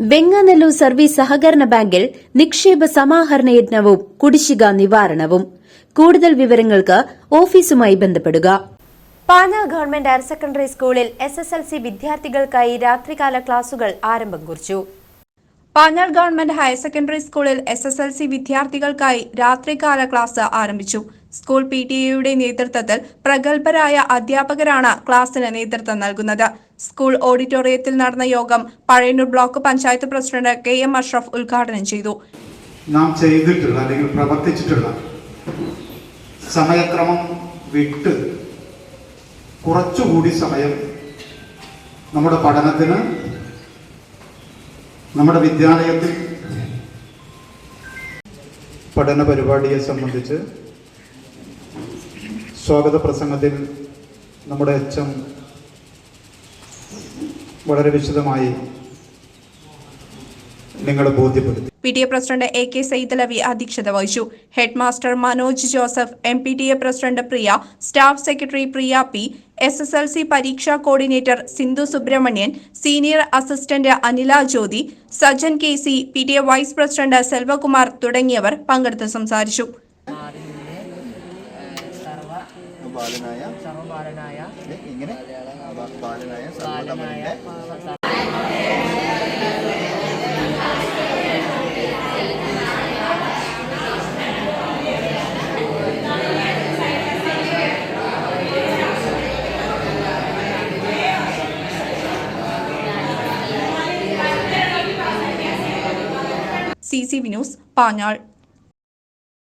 Venganallur service സഹകരണ ബാങ്കിൽ നിക്ഷേപ സമാഹരണ യജ്ഞവും കുടിശ്ശിക നിവാരണവും. കൂടുതൽ വിവരങ്ങൾക്ക് ഓഫീസുമായി ബന്ധപ്പെടുക. പാന ഗവൺമെന്റ് ഹയർ സെക്കൻഡറി സ്കൂളിൽ എസ് എസ് എൽ സി വിദ്യാർത്ഥികൾക്കായി രാത്രികാല ക്ലാസുകൾ ആരംഭം കുറിച്ചു. പാഞ്ഞാൾ ഗവൺമെന്റ് ഹയർ സെക്കൻഡറി സ്കൂളിൽ എസ് എസ് എൽ സി വിദ്യാർത്ഥികൾക്കായി രാത്രികാല ക്ലാസ് ആരംഭിച്ചു. സ്കൂൾ പി ടി എയുടെ നേതൃത്വത്തിൽ പ്രഗത്ഭരായ അധ്യാപകരാണ് ക്ലാസ്സിന് നേതൃത്വം നൽകുന്നത്. സ്കൂൾ ഓഡിറ്റോറിയത്തിൽ നടന്ന യോഗം Pazhayannur block panchayat president K M Ashraf ഉദ്ഘാടനം ചെയ്തു. നാം ചെയ്തിട്ടുള്ള അല്ലെങ്കിൽ പ്രവർത്തിച്ചിട്ടുള്ള സമയക്രമം വിട്ട് കുറച്ചുകൂടി സമയം നമ്മുടെ പഠനത്തിന് നമ്മുടെ വിദ്യാലയത്തിൽ പഠന പരിപാടിയെ സംബന്ധിച്ച് സ്വാഗത പ്രസംഗത്തിൽ നമ്മുടെ അച്ഛൻ വളരെ വിശദമായി നിങ്ങളെ ബോധ്യപ്പെടുത്തി. P T A president A K Saithalavi അധ്യക്ഷത വഹിച്ചു. Head master Manoj Joseph M P T A president Priya staff secretary Priya P S S L C പരീക്ഷാ coordinator Sindhu Subrahmanyan senior assistant Anila Jyothi Sajjan K C P T A vice president Selvakumar തുടങ്ങിയവർ പങ്കെടുത്ത് സംസാരിച്ചു. ബാലനായ സർവബാലനായ ഏ, ഇങ്ങനെ ബാലനായ ബാലനായ C C V news Panjal